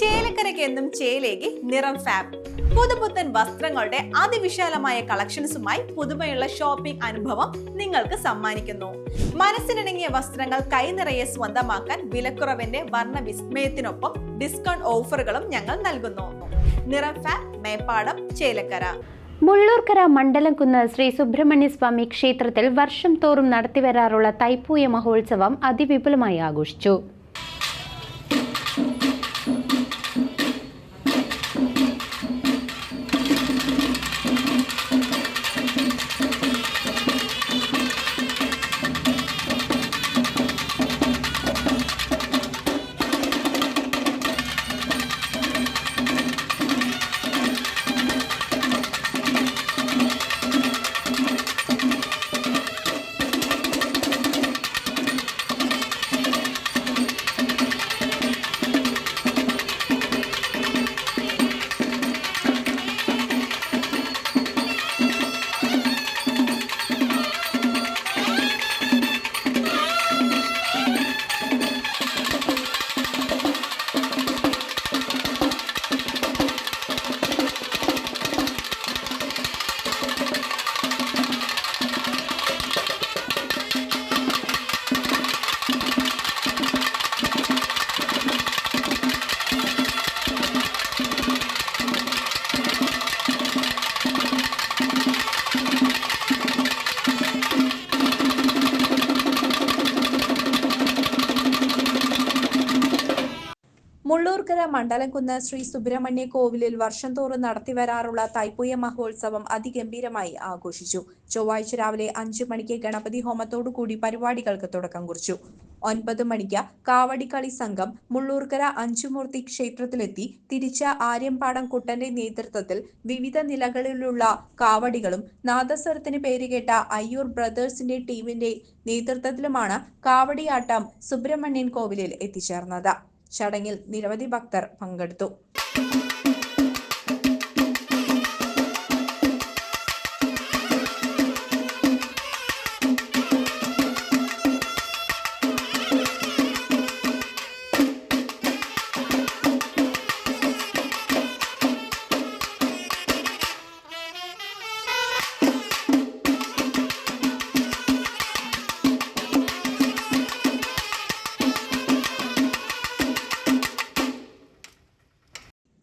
ചേലക്കരയ്ക്ക് എന്നും ചേലേക്ക് നിറം ഫാബ്. പുതുപുത്തൻ വസ്ത്രങ്ങളുടെ അതിവിശാലമായ കളക്ഷൻസുമായി പുതുമയുള്ള ഷോപ്പിംഗ് അനുഭവം നിങ്ങൾക്ക് സമ്മാനിക്കുന്നു. മനസ്സിനിണങ്ങിയ വസ്ത്രങ്ങൾ കൈനിറയെ സ്വന്തമാക്കാൻ വിലക്കുറവിന്റെ വർണ വിസ്മയത്തിനൊപ്പം ഡിസ്കൗണ്ട് ഓഫറുകളും ഞങ്ങൾ നൽകുന്നു. നിറം ഫാബ് മേപ്പാടം ചേലക്കര. മുള്ളൂർക്കര മണ്ഡലംകുന്ന് ശ്രീ സുബ്രഹ്മണ്യസ്വാമി ക്ഷേത്രത്തിൽ വർഷം തോറും നടത്തിവരാറുള്ള തൈപ്പൂയ മഹോത്സവം അതിവിപുലമായി ആഘോഷിച്ചു. മുള്ളൂർക്കര മണ്ഡലംകുന്ന് ശ്രീ സുബ്രഹ്മണ്യ കോവിലിൽ വർഷം തോറും നടത്തിവരാറുള്ള തൈപ്പൂയ മഹോത്സവം അതിഗംഭീരമായി ആഘോഷിച്ചു. ചൊവ്വാഴ്ച രാവിലെ അഞ്ചു മണിക്ക് ഗണപതി ഹോമത്തോടുകൂടി പരിപാടികൾക്ക് തുടക്കം കുറിച്ചു. ഒൻപത് മണിക്ക് കാവടിക്കളി സംഘം മുള്ളൂർക്കര അഞ്ചുമൂർത്തി ക്ഷേത്രത്തിലെത്തി. തിരിച്ച ആര്യമ്പാടം കുട്ടന്റെ നേതൃത്വത്തിൽ വിവിധ നിലകളിലുള്ള കാവടികളും നാദസ്വരത്തിന് പേരുകേട്ട അയ്യൂർ ബ്രദേഴ്സിന്റെ ടീമിന്റെ നേതൃത്വത്തിലുമാണ് കാവടിയാട്ടം സുബ്രഹ്മണ്യൻ കോവിലിൽ എത്തിച്ചേർന്നത്. ചടങ്ങിൽ നിരവധി ഭക്തർ പങ്കെടുത്തു